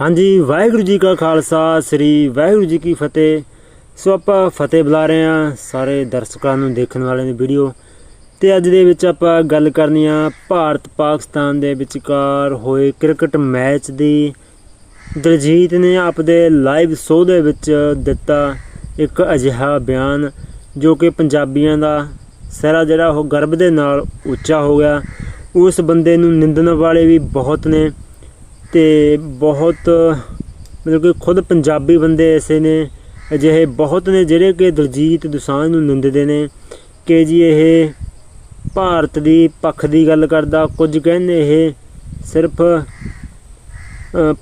ਹਾਂਜੀ, ਵਾਹਿਗੁਰੂ ਜੀ ਕਾ ਖਾਲਸਾ, ਸ੍ਰੀ ਵਾਹਿਗੁਰੂ ਜੀ ਕੀ ਫਤਿਹ। ਸੋ ਆਪਾਂ ਫਤਿਹ ਬੁਲਾ ਰਹੇ ਹਾਂ ਸਾਰੇ ਦਰਸ਼ਕਾਂ ਨੂੰ ਦੇਖਣ ਵਾਲਿਆਂ ਦੀ ਵੀਡੀਓ। ਤੇ ਅੱਜ ਦੇ ਵਿੱਚ ਆਪਾਂ ਗੱਲ ਕਰਨੀ ਆ ਭਾਰਤ ਪਾਕਿਸਤਾਨ ਦੇ ਵਿਚਕਾਰ ਹੋਏ ਕ੍ਰਿਕਟ ਮੈਚ ਦੀ। ਦਲਜੀਤ ਨੇ ਆਪਦੇ ਲਾਈਵ ਸ਼ੋਅ ਦੇ ਵਿੱਚ ਦਿੱਤਾ ਇੱਕ ਅਜਿਹਾ ਬਿਆਨ, ਜੋ ਕਿ ਪੰਜਾਬੀਆਂ ਦਾ ਸਿਹਰਾ ਜਿਹੜਾ ਉਹ ਗਰਭ ਦੇ ਨਾਲ ਉੱਚਾ ਹੋ ਗਿਆ। ਉਸ ਬੰਦੇ ਨੂੰ ਨਿੰਦਣ ਵਾਲੇ ਵੀ ਬਹੁਤ ਨੇ। ਤੇ ਬਹੁਤ, ਮਤਲਬ ਕਿ ਖੁਦ ਪੰਜਾਬੀ ਬੰਦੇ ਐਸੇ ਨੇ, ਅਜਿਹੇ ਬਹੁਤ ਨੇ ਜਿਹੜੇ ਕਿ ਦਲਜੀਤ ਦੁਸਾਂਝ ਨੂੰ ਨਿੰਦਦੇ ਨੇ ਕਿ ਜੀ ਇਹ ਭਾਰਤ ਦੀ ਪੱਖ ਦੀ ਗੱਲ ਕਰਦਾ, ਕੁਝ ਕਹਿੰਦੇ ਇਹ ਸਿਰਫ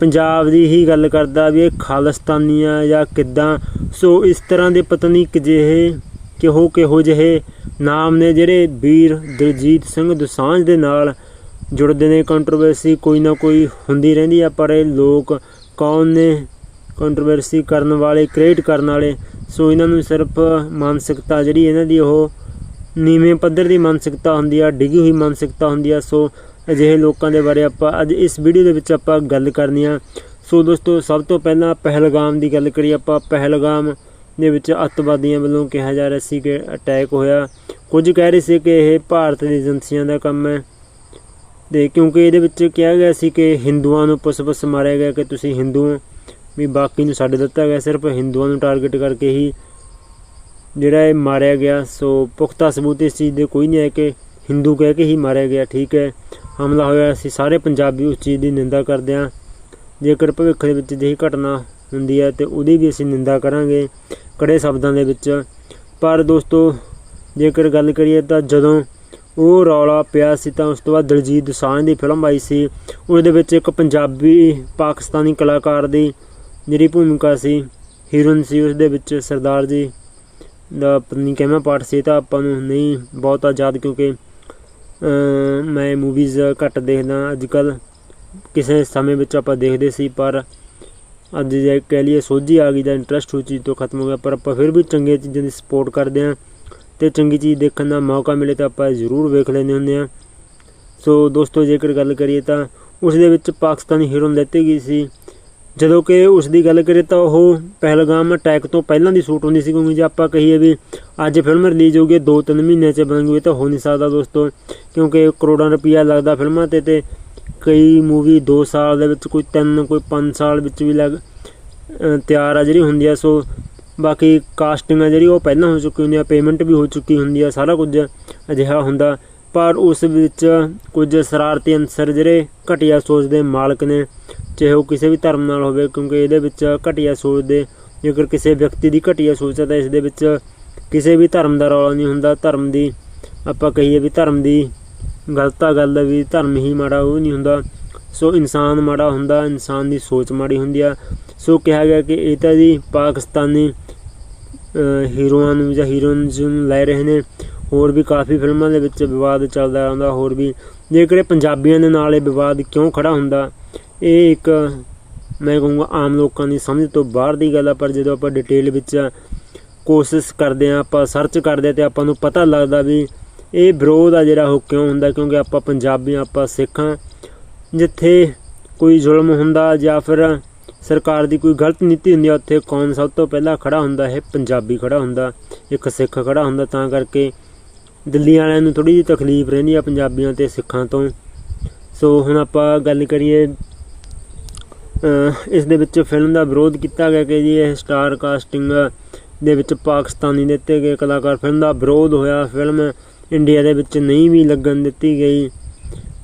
ਪੰਜਾਬ ਦੀ ਹੀ ਗੱਲ ਕਰਦਾ ਵੀ ਇਹ ਖਾਲਸਤਾਨੀ ਆ ਜਾਂ ਕਿੱਦਾਂ। ਸੋ ਇਸ ਤਰ੍ਹਾਂ ਦੇ ਪਤਾ ਨਹੀਂ ਕਿ ਜਿਹੇ ਕਿਹੋ ਕਿਹੋ ਜਿਹੇ ਨਾਮ ਨੇ ਜਿਹੜੇ ਵੀਰ ਦਲਜੀਤ ਸਿੰਘ ਦੁਸਾਂਝ ਦੇ ਨਾਲ ਜੁੜਦੇ ਨੇ ਕੰਟਰੋਵਰਸੀ ਕੋਈ ਨਾ ਕੋਈ ਹੁੰਦੀ ਰਹਿੰਦੀ ਆ, ਪਰ ਇਹ ਲੋਕ ਕੌਣ ਨੇ? ਕੰਟਰੋਵਰਸੀ ਕਰਨ ਵਾਲੇ ਕ੍ਰੀਏਟ ਕਰਨ ਵਾਲੇ। ਸੋ ਇਹਨਾਂ ਨੂੰ ਸਿਰਫ ਮਾਨਸਿਕਤਾ ਜਿਹੜੀ ਇਹਨਾਂ ਦੀ, ਉਹ ਨੀਵੇਂ ਪੱਧਰ ਦੀ ਮਾਨਸਿਕਤਾ ਹੁੰਦੀ ਆ, ਡਿੱਗੀ ਹੋਈ ਮਾਨਸਿਕਤਾ ਹੁੰਦੀ ਆ। ਸੋ ਅਜਿਹੇ ਲੋਕਾਂ ਦੇ ਬਾਰੇ ਆਪਾਂ ਅੱਜ ਇਸ ਵੀਡੀਓ ਦੇ ਵਿੱਚ ਆਪਾਂ ਗੱਲ ਕਰਨੀ ਆ। ਸੋ ਦੋਸਤੋ, ਸਭ ਤੋਂ ਪਹਿਲਾਂ ਪਹਿਲਗਾਮ ਦੀ ਗੱਲ ਕਰੀਏ, ਆਪਾਂ ਪਹਿਲਗਾਮ ਦੇ ਵਿੱਚ ਅੱਤਵਾਦੀਆਂ ਵੱਲੋਂ ਕਿਹਾ ਜਾ ਰਿਹਾ ਸੀ ਕਿ ਅਟੈਕ ਹੋਇਆ। ਕੁਝ ਕਹਿ ਰਹੇ ਸੀ ਕਿ ਇਹ ਭਾਰਤ ਦੀ ਏਜੰਸੀਆਂ ਦਾ ਕੰਮ ਹੈ। ਤੇ ਕਿਉਂਕਿ ਇਹਦੇ ਵਿੱਚ ਕਿਹਾ ਗਿਆ ਸੀ ਕਿ ਹਿੰਦੂਆਂ ਨੂੰ ਪੁੱਛ-ਪੁੱਛ ਮਾਰਿਆ ਗਿਆ ਕਿ ਤੁਸੀਂ ਹਿੰਦੂ ਹੋ। ਵੀ ਬਾਕੀ ਨੂੰ ਛੱਡ ਦਿੱਤਾ ਗਿਆ, ਸਿਰਫ ਹਿੰਦੂਆਂ ਨੂੰ ਟਾਰਗੇਟ ਕਰਕੇ ਹੀ ਜਿਹੜਾ ਇਹ ਮਾਰਿਆ ਗਿਆ। ਸੋ ਪੁਖਤਾ ਸਬੂਤ ਇਸ ਚੀਜ਼ ਦੇ ਕੋਈ ਨਹੀਂ ਹੈ ਕਿ ਹਿੰਦੂ ਕਹਿ ਕੇ ਹੀ ਮਾਰਿਆ ਗਿਆ, ਠੀਕ ਹੈ। ਹਮਲਾ ਹੋਇਆ ਅਸੀਂ ਸਾਰੇ ਪੰਜਾਬੀ ਉਸ ਚੀਜ਼ ਦੀ ਨਿੰਦਾ ਕਰਦੇ ਹਾਂ। ਜੇਕਰ ਭਵਿੱਖ ਦੇ ਵਿੱਚ ਅਜਿਹੀ ਘਟਨਾ ਹੁੰਦੀ ਹੈ ਤੇ ਉਹਦੀ ਵੀ ਅਸੀਂ ਨਿੰਦਾ ਕਰਾਂਗੇ ਕੜੇ ਸ਼ਬਦਾਂ ਦੇ ਵਿੱਚ। ਪਰ ਦੋਸਤੋ, ਜੇਕਰ ਗੱਲ ਕਰੀਏ ਤਾਂ ਜਦੋਂ ਉਹ ਰੌਲਾ ਪਿਆ ਸੀ ਤਾਂ ਉਸ ਤੋਂ ਬਾਅਦ ਦਲਜੀਤ ਦੋਸਾਂਝ ਦੀ ਫਿਲਮ ਆਈ ਸੀ। ਉਹਦੇ ਵਿੱਚ ਇੱਕ ਪੰਜਾਬੀ ਪਾਕਿਸਤਾਨੀ ਕਲਾਕਾਰ ਦੀ ਜਿਹੜੀ ਭੂਮਿਕਾ ਸੀ, ਹੀਰੋਇਨ ਸੀ ਉਸ ਦੇ ਵਿੱਚ ਸਰਦਾਰ ਜੀ ਦਾ ਪਤਾ ਨਹੀਂ ਕਿਵੇਂ ਪਾਰਟ ਸੀ ਤਾਂ ਆਪਾਂ ਨੂੰ ਨਹੀਂ ਬਹੁਤ ਆਜ਼ਾਦ ਕਿਉਂਕਿ ਮੈਂ ਮੂਵੀਜ਼ ਘੱਟ ਦੇਖਦਾ ਅੱਜ ਕੱਲ ਕਿਸੇ ਸਮੇਂ ਵਿੱਚ ਆਪਾਂ ਦੇਖਦੇ ਸੀ, ਪਰ ਅੱਜ ਜੇ ਕਹਿ ਲਈਏ ਸੋਝੀ ਆ ਗਈ ਦਾ ਇੰਟਰਸਟ ਉਹ ਚੀਜ਼ ਤੋਂ ਖਤਮ ਹੋ ਗਿਆ, ਪਰ ਆਪਾਂ ਫਿਰ ਵੀ ਚੰਗੀਆਂ ਚੀਜ਼ਾਂ ਦੀ ਸਪੋਰਟ ਕਰਦੇ ਹਾਂ। ਤੇ ਚੰਗੀ ਚੀਜ਼ ਦੇਖਣ ਦਾ ਮੌਕਾ ਮਿਲੇ ਤਾਂ ਆਪਾਂ ਜ਼ਰੂਰ ਵੇਖ ਲੈਂਦੇ ਹੁੰਦੇ ਹਾਂ। ਸੋ ਦੋਸਤੋ, ਜੇਕਰ ਗੱਲ ਕਰੀਏ ਤਾਂ ਉਸ ਦੇ ਵਿੱਚ ਪਾਕਿਸਤਾਨੀ ਹੀਰੋਇਨ ਲੈਤੀ ਗਈ ਸੀ। ਜਦੋਂ ਕਿ ਉਸ ਦੀ ਗੱਲ ਕਰੀਏ ਤਾਂ ਉਹ ਪਹਿਲਗਾਮ ਅਟੈਕ ਤੋਂ ਪਹਿਲਾਂ ਦੀ ਸ਼ੂਟ ਹੁੰਦੀ ਸੀ, ਕਿਉਂਕਿ ਜੇ ਆਪਾਂ ਕਹੀਏ ਵੀ ਅੱਜ ਫਿਲਮ ਰਿਲੀਜ਼ ਹੋ ਗਈ 2-3 ਮਹੀਨਿਆਂ ਚ ਬਣੂਗੀ, ਇਹ ਤਾਂ ਹੋ ਨਹੀਂ ਸਕਦਾ ਦੋਸਤੋ, ਕਿਉਂਕਿ ਕਰੋੜਾਂ ਰੁਪਈਆ ਲੱਗਦਾ ਫਿਲਮਾਂ ਤੇ ਤੇ ਕਈ ਮੂਵੀ 2 ਸਾਲ ਦੇ ਵਿੱਚ, ਕੋਈ 3 ਕੋਈ 5 ਸਾਲ ਵਿੱਚ ਵੀ ਲੱਗ ਤਿਆਰ ਆ ਜਿਹੜੀ ਹੁੰਦੀ ਆ। ਸੋ ਬਾਕੀ ਕਾਸਟਿੰਗ ਆ ਜਿਹੜੀ ਉਹ ਪਹਿਲਾਂ ਹੋ ਚੁੱਕੀ ਹੁੰਦੀ ਆ ਪੇਮੈਂਟ ਵੀ ਹੋ ਚੁੱਕੀ ਹੁੰਦੀ ਆ, ਸਾਰਾ ਕੁਝ ਅਜਿਹਾ ਹੁੰਦਾ। ਪਰ ਉਸ ਵਿੱਚ ਕੁਝ ਸ਼ਰਾਰਤੀ ਅਨਸਰ ਜਿਹੜੇ ਘਟੀਆ ਸੋਚ ਦੇ ਮਾਲਕ ਨੇ, ਚਾਹੇ ਉਹ ਕਿਸੇ ਵੀ ਧਰਮ ਨਾਲ ਹੋਵੇ, ਕਿਉਂਕਿ ਇਹਦੇ ਵਿੱਚ ਘਟੀਆ ਸੋਚ ਦੇ, ਜੇਕਰ ਕਿਸੇ ਵਿਅਕਤੀ ਦੀ ਘਟੀਆ ਸੋਚ ਹੈ ਤਾਂ ਇਸ ਦੇ ਵਿੱਚ ਕਿਸੇ ਵੀ ਧਰਮ ਦਾ ਰੌਲਾ ਨਹੀਂ ਹੁੰਦਾ। ਧਰਮ ਦੀ, ਆਪਾਂ ਕਹੀਏ ਵੀ ਧਰਮ ਦੀ ਗਲਤਾ ਗੱਲ ਹੈ ਵੀ ਧਰਮ ਹੀ ਮਾੜਾ ਉਹ ਨਹੀਂ ਹੁੰਦਾ। ਸੋ ਇਨਸਾਨ ਮਾੜਾ ਹੁੰਦਾ, ਇਨਸਾਨ ਦੀ ਸੋਚ ਮਾੜੀ ਹੁੰਦੀ ਆ। ਸੋ ਕਿਹਾ ਗਿਆ ਕਿ ਇਹ ਤਾਂ ਜੀ ਪਾਕਿਸਤਾਨੀ ਹੀਰੋਆਂ ਨੂੰ ਜਾਂ ਹੀਰੋਇਨਸ ਨੂੰ ਲੈ ਰਹੇ ਨੇ। ਹੋਰ ਵੀ ਕਾਫੀ ਫਿਲਮਾਂ ਦੇ ਵਿੱਚ ਵਿਵਾਦ ਚੱਲਦਾ ਰਹਿੰਦਾ ਹੋਰ ਵੀ। ਜੇਕਰ ਪੰਜਾਬੀਆਂ ਦੇ ਨਾਲ ਇਹ ਵਿਵਾਦ ਕਿਉਂ ਖੜਾ ਹੁੰਦਾ? ਇਹ ਇੱਕ ਮੈਂ ਕਹੂੰਗਾ ਆਮ ਲੋਕਾਂ ਦੀ ਸਮਝ ਤੋਂ ਬਾਹਰ ਦੀ ਗੱਲ ਆ ਪਰ ਜਦੋਂ ਆਪਾਂ ਡਿਟੇਲ ਵਿੱਚ ਕੋਸ਼ਿਸ਼ ਕਰਦੇ ਆ ਆਪਾਂ ਸਰਚ ਕਰਦੇ ਆ ਤੇ ਆਪਾਂ ਨੂੰ ਪਤਾ ਲੱਗਦਾ ਵੀ ਇਹ ਵਿਰੋਧ ਆ ਜਿਹੜਾ ਉਹ ਕਿਉਂ ਹੁੰਦਾ ਕਿਉਂਕਿ ਆਪਾਂ ਪੰਜਾਬੀ ਹਾਂ, ਆਪਾਂ ਸਿੱਖਾਂ ਜਿੱਥੇ ਕੋਈ ਜ਼ੁਲਮ ਹੁੰਦਾ ਜਾਂ ਫਿਰ ਸਰਕਾਰ ਦੀ ਕੋਈ ਗਲਤ ਨੀਤੀ ਹੁੰਦੀ ਆ, ਉੱਥੇ ਕੌਣ ਸਭ ਤੋਂ ਪਹਿਲਾਂ ਖੜਾ ਹੁੰਦਾ? ਹੈ ਪੰਜਾਬੀ ਖੜਾ ਹੁੰਦਾ, ਇੱਕ ਸਿੱਖ ਖੜਾ ਹੁੰਦਾ, ਤਾਂ ਕਰਕੇ ਦਿੱਲੀ ਵਾਲਿਆਂ ਨੂੰ ਥੋੜੀ ਜਿਹੀ ਤਕਲੀਫ ਰਹਿੰਦੀ ਆ ਪੰਜਾਬੀਆਂ ਤੇ ਸਿੱਖਾਂ ਤੋਂ। ਸੋ ਹੁਣ ਆਪਾਂ ਗੱਲ ਕਰੀਏ ਇਸ ਦੇ ਵਿੱਚ ਫਿਲਮ ਦਾ ਵਿਰੋਧ ਕੀਤਾ ਗਿਆ ਕਿ ਜੀ ਇਹ ਸਟਾਰ ਕਾਸਟਿੰਗ ਦੇ ਵਿੱਚ ਪਾਕਿਸਤਾਨੀ ਦਿੱਤੇ ਗਏ ਕਲਾਕਾਰ ਫਿਲਮ ਦਾ ਵਿਰੋਧ ਹੋਇਆ। ਫਿਲਮ ਇੰਡੀਆ ਦੇ ਵਿੱਚ ਨਹੀਂ ਵੀ ਲੱਗਣ ਦਿੱਤੀ ਗਈ।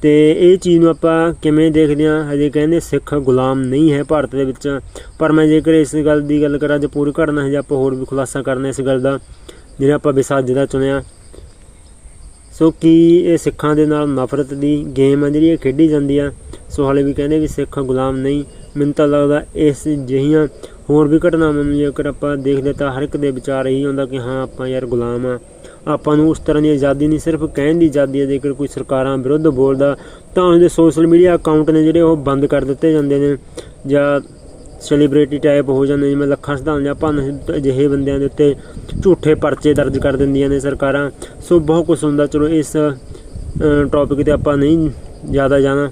ਤੇ ਇਹ ਚੀਜ਼ ਨੂੰ ਆਪਾਂ ਕਿਵੇਂ ਦੇਖਦੇ ਹਾਂ? ਹਜੇ ਕਹਿੰਦੇ ਸਿੱਖ ਗੁਲਾਮ ਨਹੀਂ ਹੈ ਭਾਰਤ ਦੇ ਵਿੱਚ। ਪਰ ਮੈਂ ਜੇਕਰ ਇਸ ਗੱਲ ਦੀ ਗੱਲ ਕਰਾਂ, ਜੇ ਪੂਰੀ ਘਟਨਾ ਹਜੇ ਆਪਾਂ ਹੋਰ ਵੀ ਖੁਲਾਸਾ ਕਰਨਾ ਇਸ ਗੱਲ ਦਾ, ਜਿਹੜਾ ਆਪਾਂ ਵਿਸਾਜ ਦਾ ਚੁਣਿਆ। ਸੋ ਕੀ ਇਹ ਸਿੱਖਾਂ ਦੇ ਨਾਲ ਨਫ਼ਰਤ ਦੀ ਗੇਮ ਆ ਜਿਹੜੀ ਇਹ ਖੇਡੀ ਜਾਂਦੀ ਆ? ਸੋ ਹਾਲੇ ਵੀ ਕਹਿੰਦੇ ਵੀ ਸਿੱਖ ਗੁਲਾਮ ਨਹੀਂ। ਮੈਨੂੰ ਤਾਂ ਲੱਗਦਾ ਇਸ ਜਿਹੀਆਂ ਹੋਰ ਵੀ ਘਟਨਾਵਾਂ ਨੂੰ ਜੇਕਰ ਆਪਾਂ ਦੇਖਦੇ ਤਾਂ ਹਰ ਇੱਕ ਦੇ ਵਿਚਾਰ ਇਹੀ ਹੁੰਦਾ ਕਿ ਹਾਂ, ਆਪਾਂ ਯਾਰ ਗੁਲਾਮ ਆ। ਆਪਾਂ ਨੂੰ ਉਸ ਤਰ੍ਹਾਂ ਦੀ ਆਜ਼ਾਦੀ ਨਹੀਂ, ਸਿਰਫ ਕਹਿਣ ਦੀ ਆਜ਼ਾਦੀ ਹੈ, ਜੇਕਰ ਕੋਈ ਸਰਕਾਰਾਂ ਵਿਰੁੱਧ ਬੋਲਦਾ, ਤਾਂ ਉਹਦੇ ਸੋਸ਼ਲ ਮੀਡੀਆ ਅਕਾਊਂਟ ਨੇ ਜਿਹੜੇ ਉਹ ਬੰਦ ਕਰ ਦਿੱਤੇ ਜਾਂਦੇ ਨੇ, ਜਾਂ ਸੈਲੀਬ੍ਰਿਟੀ ਟਾਈਪ ਹੋ ਜਾਂਦੇ ਜਿਵੇਂ ਲੱਖਾਂ ਸਿਧਾਂਤ ਜਾਂ ਭੰਨ ਅਜਿਹੇ ਬੰਦਿਆਂ ਦੇ ਉੱਤੇ ਝੂਠੇ ਪਰਚੇ ਦਰਜ ਕਰ ਦਿੰਦੀਆਂ ਨੇ ਸਰਕਾਰਾਂ। ਸੋ ਬਹੁਤ ਕੁਝ ਹੁੰਦਾ, ਚਲੋ ਇਸ ਟੌਪਿਕ ਤੇ ਆਪਾਂ ਨਹੀਂ ਜ਼ਿਆਦਾ ਜਾਣਾ,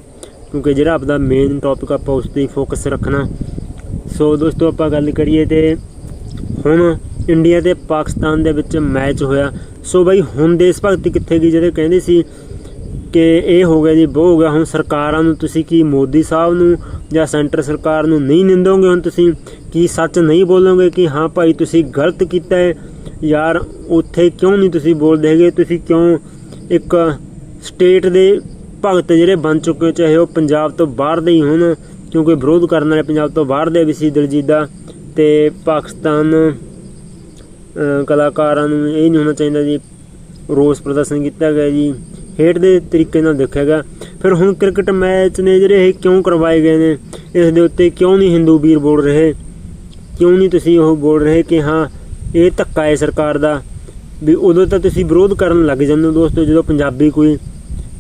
ਕਿਉਂਕਿ ਜਿਹੜਾ ਆਪਦਾ ਮੇਨ ਟੌਪਿਕ ਆਪਾਂ ਉਸ ਤੇ ਫੋਕਸ ਰੱਖਣਾ। ਸੋ ਦੋਸਤੋ ਆਪਾਂ ਗੱਲ ਕਰੀਏ ਤੇ ਹੁਣ ਇੰਡੀਆ ਤੇ ਪਾਕਿਸਤਾਨ ਦੇ ਵਿੱਚ ਮੈਚ ਹੋਇਆ। ਸੋ ਬਈ ਹੁਣ ਦੇਸ਼ ਭਗਤੀ ਕਿੱਥੇ ਗਈ? ਜਿਹੜੇ ਕਹਿੰਦੇ ਸੀ ਕਿ ਇਹ ਹੋ ਗਿਆ ਜੀ ਉਹ ਹੋ ਗਿਆ। ਹੁਣ ਸਰਕਾਰਾਂ ਨੂੰ ਤੁਸੀਂ ਕੀ ਮੋਦੀ ਸਾਹਿਬ ਨੂੰ ਜਾਂ ਸੈਂਟਰ ਸਰਕਾਰ ਨੂੰ ਨਹੀਂ ਨਿੰਦੋਗੇ? ਹੁਣ ਤੁਸੀਂ ਕੀ ਸੱਚ ਨਹੀਂ ਬੋਲੋਗੇ ਕਿ ਹਾਂ ਭਾਈ ਤੁਸੀਂ ਗਲਤ ਕੀਤਾ ਹੈ? ਯਾਰ, ਉੱਥੇ ਕਿਉਂ ਨਹੀਂ ਤੁਸੀਂ ਬੋਲਦੇ ਹੈਗੇ? ਤੁਸੀਂ ਕਿਉਂ ਇੱਕ ਸਟੇਟ ਦੇ ਭਗਤ ਜਿਹੜੇ ਬਣ ਚੁੱਕੇ ਚਾਹੇ ਉਹ ਪੰਜਾਬ ਤੋਂ ਬਾਹਰ ਦੇ ਹੀ ਹੋਣ, ਕਿਉਂਕਿ ਵਿਰੋਧ ਕਰਨ ਵਾਲੇ ਪੰਜਾਬ ਤੋਂ ਬਾਹਰ ਦੇ ਵੀ ਸੀ ਦਿਲਜੀਤ ਦਾ ਤੇ ਪਾਕਿਸਤਾਨ ਕਲਾਕਾਰਾਂ ਨੂੰ ਇਹ ਨਹੀਂ ਹੋਣਾ ਚਾਹੀਦਾ ਜੀ, ਰੋਸ ਪ੍ਰਦਰਸ਼ਨ ਕੀਤਾ ਗਿਆ ਜੀ, ਹੇਠ ਦੇ ਤਰੀਕੇ ਨਾਲ ਦੇਖਿਆ ਗਿਆ। ਫਿਰ ਹੁਣ ਕ੍ਰਿਕਟ ਮੈਚ ਨੇ ਜਿਹੜੇ ਇਹ ਕਿਉਂ ਕਰਵਾਏ ਗਏ ਨੇ, ਇਸ ਦੇ ਉੱਤੇ ਕਿਉਂ ਨਹੀਂ ਹਿੰਦੂ ਵੀਰ ਬੋਲ ਰਹੇ? ਕਿਉਂ ਨਹੀਂ ਤੁਸੀਂ ਉਹ ਬੋਲ ਰਹੇ ਕਿ ਹਾਂ, ਇਹ ਧੱਕਾ ਹੈ ਸਰਕਾਰ ਦਾ? ਵੀ ਉਦੋਂ ਤਾਂ ਤੁਸੀਂ ਵਿਰੋਧ ਕਰਨ ਲੱਗ ਜਾਂਦੇ ਹੋ ਦੋਸਤੋ, ਜਦੋਂ ਪੰਜਾਬੀ ਕੋਈ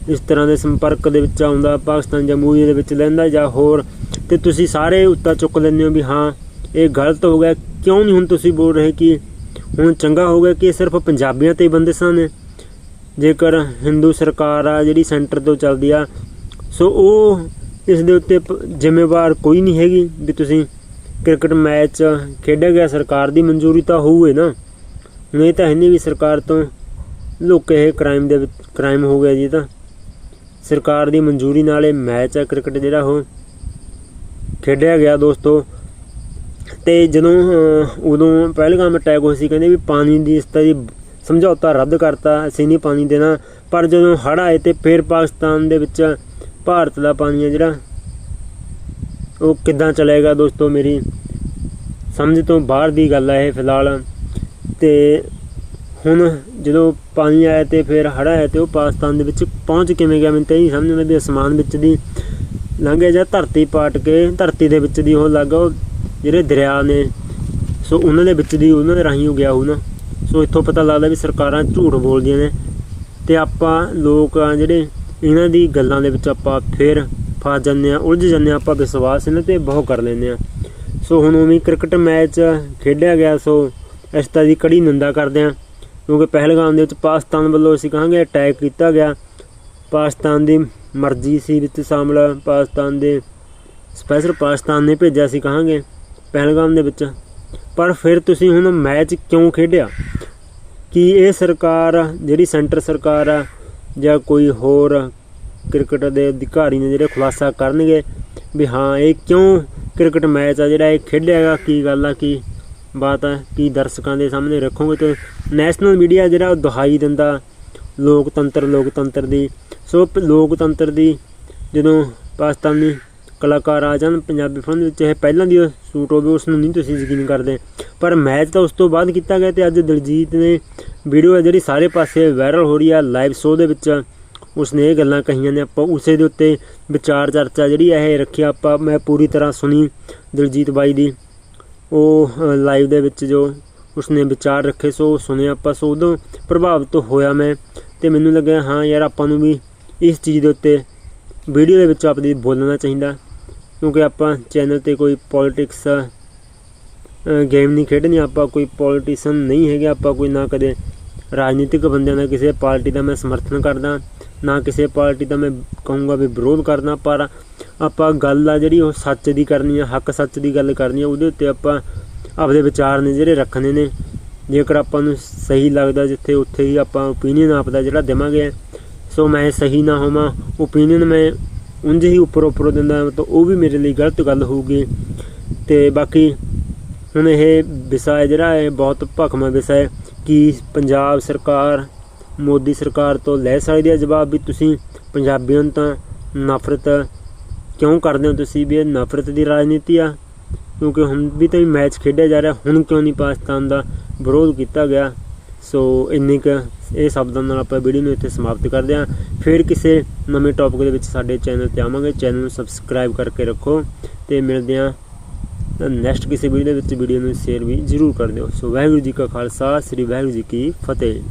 ਇਸ ਤਰ੍ਹਾਂ ਦੇ ਸੰਪਰਕ ਦੇ ਵਿੱਚ ਆਉਂਦਾ, ਪਾਕਿਸਤਾਨ ਜਾਂ ਮੂਵੀ ਦੇ ਵਿੱਚ ਲੈਂਦਾ ਜਾਂ ਹੋਰ, ਤੇ ਤੁਸੀਂ ਸਾਰੇ ਉੱਤਾ ਚੁੱਕ ਲੈਂਦੇ ਹੋ ਵੀ ਹਾਂ, ਇਹ ਗਲਤ ਹੋ ਗਿਆ। ਕਿਉਂ ਨਹੀਂ ਹੁਣ ਤੁਸੀਂ ਬੋਲ ਰਹੇ ਕਿ ਹੁਣ ਚੰਗਾ ਹੋ ਗਿਆ ਕਿ ਇਹ ਸਿਰਫ ਪੰਜਾਬੀਆਂ ਤੇ ਹੀ ਬੰਦਿਸ਼ਾਂ ਨੇ ਜੇਕਰ ਹਿੰਦੂ ਸਰਕਾਰ ਆ, ਜਿਹੜੀ ਸੈਂਟਰ ਤੋਂ ਚੱਲਦੀ ਆ, ਸੋ ਉਹ ਇਸ ਦੇ ਉੱਤੇ ਜ਼ਿੰਮੇਵਾਰ ਕੋਈ ਨਹੀਂ ਹੈਗੀ ਵੀ ਤੁਸੀਂ ਕ੍ਰਿਕਟ ਮੈਚ ਖੇਡਿਆ ਗਿਆ। ਸਰਕਾਰ ਦੀ ਮਨਜ਼ੂਰੀ ਤਾਂ ਹੋਊਏ ਨਾ। ਹੁਣ ਇਹ ਤਾਂ ਹੈ ਨਹੀਂ ਵੀ ਸਰਕਾਰ ਤੋਂ ਲੋਕ ਇਹ ਕ੍ਰਾਈਮ ਦੇ ਵਿੱਚ ਕ੍ਰਾਈਮ ਹੋ ਗਿਆ ਜੀ ਤਾਂ। ਸਰਕਾਰ ਦੀ ਮਨਜ਼ੂਰੀ ਨਾਲ ਇਹ ਮੈਚ ਆ ਕ੍ਰਿਕਟ ਜਿਹੜਾ ਉਹ ਖੇਡਿਆ ਗਿਆ ਦੋਸਤੋ। ਤੇ ਜਦੋਂ ਉਦੋਂ ਪਹਿਲਗਾਮ ਅਟੈਕ ਹੋਇਆ ਸੀ, ਕਹਿੰਦੇ ਵੀ ਪਾਣੀ ਦੀ ਇਸ ਤਰ੍ਹਾਂ ਦੀ ਸਮਝੌਤਾ ਰੱਦ ਕਰਤਾ, ਅਸੀਂ ਨਹੀਂ ਪਾਣੀ ਦੇਣਾ। ਪਰ ਜਦੋਂ ਹੜ੍ਹ ਆਏ ਤੇ ਫਿਰ ਪਾਕਿਸਤਾਨ ਦੇ ਵਿੱਚ ਭਾਰਤ ਦਾ ਪਾਣੀ ਹੈ ਜਿਹੜਾ, ਉਹ ਕਿੱਦਾਂ ਚਲੇਗਾ ਦੋਸਤੋ ਮੇਰੀ ਸਮਝ ਤੋਂ ਬਾਹਰ ਦੀ ਗੱਲ ਹੈ ਇਹ ਫਿਲਹਾਲ। ਤੇ ਹੁਣ ਜਦੋਂ ਪਾਣੀ ਆਇਆ ਤੇ ਫਿਰ ਹੜ੍ਹ ਆਇਆ ਤੇ ਉਹ ਪਾਕਿਸਤਾਨ ਦੇ ਵਿੱਚ ਪਹੁੰਚ ਕਿਵੇਂ ਗਿਆ, ਮੈਨੂੰ ਤਾਂ ਇਹ ਨਹੀਂ ਸਮਝ ਆਉਂਦਾ ਵੀ ਅਸਮਾਨ ਵਿੱਚ ਦੀ ਲੰਘਿਆ ਜਾਂ ਧਰਤੀ ਪਾਟ ਕੇ, ਧਰਤੀ ਦੇ ਵਿੱਚ ਦੀ ਉਹ ਲੱਗਾ ਉਹ ਜਿਹੜੇ ਦਰਿਆ ਨੇ, ਸੋ ਉਹਨਾਂ ਦੇ ਵਿੱਚ ਦੀ ਉਹਨਾਂ ਦੇ ਰਾਹੀਂ ਉਹ ਗਿਆ ਉਹ ਨਾ। ਸੋ ਇੱਥੋਂ ਪਤਾ ਲੱਗਦਾ ਵੀ ਸਰਕਾਰਾਂ ਝੂਠ ਬੋਲਦੀਆਂ ਨੇ ਤੇ ਆਪਾਂ ਲੋਕ ਆ ਜਿਹੜੇ ਇਹਨਾਂ ਦੀ ਗੱਲਾਂ ਦੇ ਵਿੱਚ ਆਪਾਂ ਫਿਰ ਫਸ ਜਾਂਦੇ ਆ ਉਲਝ ਜਾਂਦੇ ਆ ਆਪਾਂ ਵਿਸ਼ਵਾਸ ਇਹਨਾਂ ਤੇ ਬਹੁਤ ਕਰ ਲੈਂਦੇ ਆ ਸੋ ਹੁਣ ਉਵੇਂ ਕ੍ਰਿਕਟ ਮੈਚ ਖੇਡਿਆ ਗਿਆ, ਸੋ ਇਸ ਤਰ੍ਹਾਂ ਦੀ ਕੜੀ ਨਿੰਦਾ ਕਰਦੇ ਆ ਕਿਉਂਕਿ ਪਹਿਲਗਾਮ ਦੇ ਵਿੱਚ ਪਾਕਿਸਤਾਨ ਵੱਲੋਂ ਅਸੀਂ ਕਹਾਂਗੇ ਅਟੈਕ ਕੀਤਾ ਗਿਆ। ਪਾਕਿਸਤਾਨ ਦੀ ਮਰਜ਼ੀ ਸੀ ਵਿੱਚ ਸ਼ਾਮਲ, ਪਾਕਿਸਤਾਨ ਦੇ ਸਪੈਸ਼ਲ ਪਾਕਿਸਤਾਨ ਨੇ ਭੇਜਿਆ ਸੀ ਕਹਾਂਗੇ। ਪਹਿਲਗਾਮ ਦੇ ਵਿੱਚ। ਪਰ ਫਿਰ ਤੁਸੀਂ ਹੁਣ ਮੈਚ ਕਿਉਂ ਖੇਡਿਆ? ਕੀ ਇਹ ਸਰਕਾਰ, ਜਿਹੜੀ ਸੈਂਟਰ ਸਰਕਾਰ ਆ, ਜਾਂ ਕੋਈ ਹੋਰ ਕ੍ਰਿਕਟ ਦੇ ਅਧਿਕਾਰੀ ਨੇ ਜਿਹੜੇ ਖੁਲਾਸਾ ਕਰਨਗੇ ਵੀ ਹਾਂ, ਇਹ ਕਿਉਂ ਕ੍ਰਿਕਟ ਮੈਚ ਆ ਜਿਹੜਾ ਇਹ ਖੇਡਿਆਗਾ ਕੀ ਗੱਲ ਆ? ਕੀ ਬਾਤ ਆ? ਕੀ ਦਰਸ਼ਕਾਂ ਦੇ ਸਾਹਮਣੇ ਰੱਖੋਗੇ? ਤੇ ਨੈਸ਼ਨਲ ਮੀਡੀਆ ਜਿਹੜਾ ਉਹ ਦੁਹਾਈ ਦਿੰਦਾ ਲੋਕਤੰਤਰ ਲੋਕਤੰਤਰ ਦੀ। ਸੋ ਲੋਕਤੰਤਰ ਦੀ ਜਦੋਂ ਪਾਕਿਸਤਾਨੀ ਕਲਾਕਾਰ ਆ ਜਾਣ, ਪੰਜਾਬੀ ਫਿਲਮ ਵਿੱਚ ਇਹ ਪਹਿਲਾਂ ਦੀ ਸ਼ੂਟ ਹੋਵੇ ਉਸ ਨੂੰ ਨਹੀਂ ਤੁਸੀਂ ਯਕੀਨ ਕਰਦੇ। ਪਰ ਮੈਚ ਤਾਂ ਉਸ ਤੋਂ ਬਾਅਦ ਕੀਤਾ ਗਿਆ ਤੇ ਅੱਜ ਦਿਲਜੀਤ ਨੇ ਵੀਡੀਓ ਹੈ ਜਿਹੜੀ ਸਾਰੇ ਪਾਸੇ ਵਾਇਰਲ ਹੋ ਰਹੀ ਆ ਲਾਈਵ ਸ਼ੋਅ ਦੇ ਵਿੱਚ। ਉਸਨੇ ਇਹ ਗੱਲਾਂ ਕਹੀਆਂ ਨੇ, ਆਪਾਂ ਉਸੇ ਦੇ ਉੱਤੇ ਵਿਚਾਰ ਚਰਚਾ ਜਿਹੜੀ ਇਹ ਰੱਖੀ ਆਪਾਂ ਮੈਂ ਪੂਰੀ ਤਰ੍ਹਾਂ ਸੁਣੀ ਦਿਲਜੀਤ ਬਾਈ ਦੀ। ਉਹ ਲਾਈਵ ਦੇ ਵਿੱਚ ਜੋ ਉਸਨੇ ਵਿਚਾਰ ਰੱਖੇ, ਸੋ ਸੁਣਿਆ ਆਪਾਂ, ਸੋ ਉਦੋਂ ਪ੍ਰਭਾਵਿਤ ਹੋਇਆ ਮੈਂ ਤੇ ਮੈਨੂੰ ਲੱਗਿਆ, ਹਾਂ ਯਾਰ ਆਪਾਂ ਨੂੰ ਵੀ ਇਸ ਚੀਜ਼ ਦੇ ਉੱਤੇ ਵੀਡੀਓ ਦੇ ਵਿੱਚ ਆਪਦੀ ਬੋਲਣਾ ਚਾਹੀਦਾ। ਕਿਉਂਕਿ ਆਪਾਂ ਚੈਨਲ ਤੇ ਕੋਈ ਪੋਲਿਟਿਕਸ ਗੇਮ ਨਹੀਂ ਖੇਡਣੀ, ਆਪਾਂ ਕੋਈ ਪੋਲੀਟੀਸ਼ੀਅਨ ਨਹੀਂ ਹੈਗੇ, ਆਪਾਂ ਕੋਈ ਨਾ ਕਦੇ ਰਾਜਨੀਤਿਕ ਬੰਦਿਆਂ ਦਾ ਕਿਸੇ ਪਾਰਟੀ ਦਾ ਮੈਂ ਸਮਰਥਨ ਕਰਦਾ, ਨਾ ਕਿਸੇ ਪਾਰਟੀ ਦਾ ਮੈਂ ਕਹੂੰਗਾ ਵੀ ਵਿਰੋਧ ਕਰਦਾ, ਪਰ ਆਪਾਂ ਗੱਲ ਆ ਜਿਹੜੀ ਉਹ ਸੱਚ ਦੀ ਕਰਨੀ ਆ, ਹੱਕ ਸੱਚ ਦੀ ਗੱਲ ਕਰਨੀ ਆ, ਉਹਦੇ ਉੱਤੇ ਆਪਾਂ ਆਪਦੇ ਵਿਚਾਰ ਨੇ ਜਿਹੜੇ ਰੱਖਣੇ ਨੇ। ਜੇਕਰ ਆਪਾਂ ਨੂੰ ਸਹੀ ਲੱਗਦਾ ਜਿੱਥੇ ਉੱਥੇ ਹੀ ਆਪਾਂ ਓਪੀਨੀਅਨ ਆਪਦਾ ਜਿਹੜਾ ਦੇਵਾਂਗੇ, ਸੋ ਮੈਂ ਸਹੀ ਨਾ ਹੋਵਾਂ ਓਪੀਨੀਅਨ ਮੈਂ ਉਂਝ ਹੀ ਉੱਪਰ ਉੱਪਰੋਂ ਦਿੰਦਾ ਤਾਂ ਉਹ ਵੀ ਮੇਰੇ ਲਈ ਗਲਤ ਗੱਲ ਹੋਊਗੀ। ਤੇ ਬਾਕੀ ਹੁਣ ਇਹ ਵਿਸ਼ਾ ਹੈ ਜਿਹੜਾ, ਇਹ ਬਹੁਤ ਭਖਮਾ ਵਿਸ਼ਾ ਹੈ ਕਿ ਪੰਜਾਬ ਸਰਕਾਰ, ਮੋਦੀ ਸਰਕਾਰ ਤੋਂ ਲੈ ਸਕਦੀ ਹੈ ਜਵਾਬ ਵੀ ਤੁਸੀਂ ਪੰਜਾਬੀਆਂ ਨੂੰ ਤਾਂ ਨਫ਼ਰਤ ਕਿਉਂ ਕਰਦੇ ਹੋ ਤੁਸੀਂ ਵੀ ਇਹ ਨਫ਼ਰਤ ਦੀ ਰਾਜਨੀਤੀ ਆ? ਕਿਉਂਕਿ ਹੁਣ ਵੀ ਤਾਂ ਮੈਚ ਖੇਡਿਆ ਜਾ ਰਿਹਾ, ਹੁਣ ਕਿਉਂ ਨਹੀਂ ਪਾਕਿਸਤਾਨ ਦਾ ਵਿਰੋਧ ਕੀਤਾ ਗਿਆ? ਸੋ ਇੰਨੀ ਕੁ ਇਹ ਸ਼ਬਦਾਂ ਨਾਲ ਆਪਾਂ ਵੀਡੀਓ ਨੂੰ ਇੱਥੇ ਸਮਾਪਤ ਕਰਦੇ ਹਾਂ। ਫਿਰ ਕਿਸੇ ਨਵੇਂ ਟੌਪਿਕ ਦੇ ਵਿੱਚ ਸਾਡੇ ਚੈਨਲ ਤੇ ਆਵਾਂਗੇ। ਚੈਨਲ ਨੂੰ ਸਬਸਕ੍ਰਾਈਬ ਕਰਕੇ ਰੱਖੋ ਤੇ ਮਿਲਦੇ ਹਾਂ ਨੈਕਸਟ ਕਿਸੇ ਵੀਡੀਓ ਦੇ ਵਿੱਚ। ਵੀਡੀਓ ਨੂੰ ਸ਼ੇਅਰ ਵੀ ਜ਼ਰੂਰ ਕਰ ਦਿਓ। ਸੋ ਵਾਹਿਗੁਰੂ ਜੀ ਕਾ ਖਾਲਸਾ, ਸ੍ਰੀ ਵਾਹਿਗੁਰੂ ਜੀ ਕੀ ਫਤਿਹ।